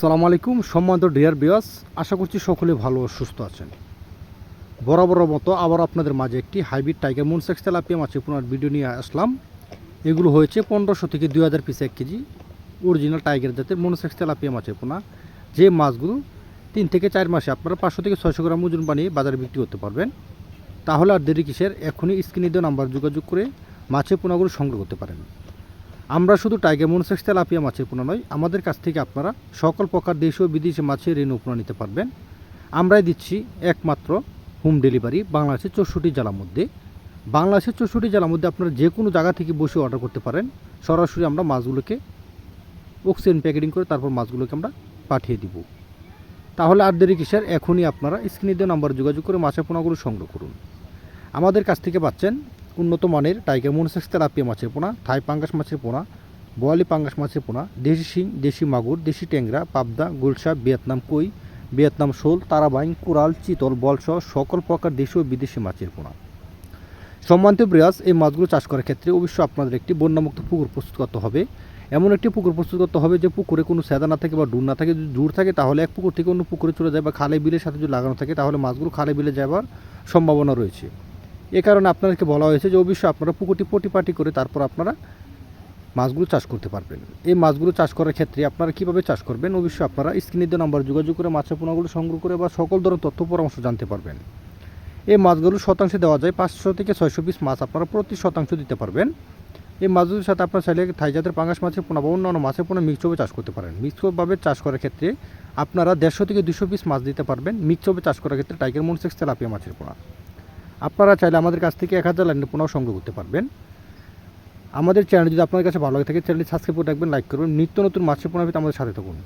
সালাম আলাইকুম, সম্মানিত ডিয়ার বিয়াস আশা করছি সকলে ভালো ও সুস্থ আছেন। বরাবর মতো আবার আপনাদের মাঝে একটি হাইব্রিড টাইগার মুনসেক্স তেলাপিয়া মাছের পুনর ভিডিও নিয়ে আসলাম। এগুলো হয়েছে পনেরোশো থেকে দুই হাজার পিস এক কেজি অরিজিনাল টাইগার জাতের মনোসেক্স তেলাপিয়া মাছের পোনা। যে মাছগুলো তিন থেকে চার মাসে আপনারা পাঁচশো থেকে ছয়শো গ্রাম ওজন বানিয়ে বাজারে বিক্রি করতে পারবেন। তাহলে আর দেরি কিসের, এখনই স্ক্রিনে দেওয়া নাম্বার যোগাযোগ করে মাছের পোনাগুলো সংগ্রহ করতে পারেন। আমরা শুধু টাইগার মনসেক্স তেলাপিয়া মাছের পোনা নয়, আমাদের কাছ থেকে আপনারা সকল প্রকার দেশীয় বিদেশি মাছের ঋণ পোনা নিতে পারবেন। আমরাই দিচ্ছি একমাত্র হোম ডেলিভারি, বাংলাদেশের চৌষট্টি জেলার মধ্যে। বাংলাদেশের চৌষট্টি জেলার মধ্যে আপনারা যে কোনো জায়গা থেকে বসে অর্ডার করতে পারেন। সরাসরি আমরা মাছগুলোকে অক্সিজেন প্যাকেটিং করে তারপর মাছগুলোকে আমরা পাঠিয়ে দিব। তাহলে আর দেরি কিসের? এখনই আপনারা স্ক্রিনে দেওয়া নাম্বারে যোগাযোগ করে মাছের পোনাগুলো সংগ্রহ করুন। আমাদের কাছ থেকে পাচ্ছেন উন্নত মানের টাইগার মনসেক্স তেলাপিয়া মাছের পোনা, থাই পাঙ্গাস মাছের পোনা, বোয়ালি পাঙ্গাস মাছের পোনা, দেশি শিং, দেশি মাগুর, দেশি ট্যাংরা, পাবদা গুলশা ভিয়েতনাম কই, ভিয়েতনাম শোল তারাবাইন কুরাল, চিতল, বলসহ সকল প্রকার দেশীয় বিদেশি মাছের পোনা। সম্মানিত ব্রিয়াস এই মাছগুলো চাষ করার ক্ষেত্রে অবশ্যই আপনাদের একটি বন্যামুক্ত পুকুর প্রস্তুত করতে হবে। এমন একটি পুকুর প্রস্তুত করতে হবে যে পুকুরে কোনো সেদা না থাকে বা ডুর না থাকে, যদি দূর থাকে তাহলে এক পুকুর থেকে অন্য পুকুরে চলে যায় বা খালে বিলের সাথে যদি লাগানো থাকে তাহলে মাছগুলো খালে বিলে যাবার সম্ভাবনা রয়েছে। এ কারণে আপনাদেরকে বলা হয়েছে যে অবশ্যই আপনারা পুকুরটি পটিপাটি করে তারপর আপনারা মাছগুলো চাষ করতে পারবেন। এই মাছগুলো চাষ করার ক্ষেত্রে আপনারা কীভাবে চাষ করবেন? অবশ্যই আপনারা স্ক্রিনের দেওয়া নাম্বার যোগাযোগ করে মাছের পোনাগুলো সংগ্রহ করে বা সকল ধরনের তথ্য পরামর্শ জানতে পারবেন। এই মাছগুলো শতাংশে দেওয়া যায় পাঁচশো থেকে ছয়শো পিস মাছ আপনারা প্রতি শতাংশ দিতে পারবেন। এই মাছগুলোর সাথে আপনার চাইলে থাই জাতের মাছের পোনা বা অন্যান্য মাছের পোনা মিক্সভাবে চাষ করতে পারেন। মিক্সভাবে চাষ করার ক্ষেত্রে আপনারা দেড়শো থেকে দুশো পিস মাছ দিতে পারবেন। মিক্সভাবে চাষ করার ক্ষেত্রে টাইগার মনসেক্স তেলাপিয়া মাছের পোনা। আপনারা চাইলে আমাদের কাছ থেকে এক হাজার লাইনের পোনাও সংগ্রহ করতে পারবেন। আমাদের চ্যানেল যদি আপনার কাছে ভালো লাগে থাকে চ্যানেলটি সাবস্ক্রাইব করে রাখবেন লাইক করবেন। নিত্য নতুন মাছের পোনা আমাদের সাথে থাকুন।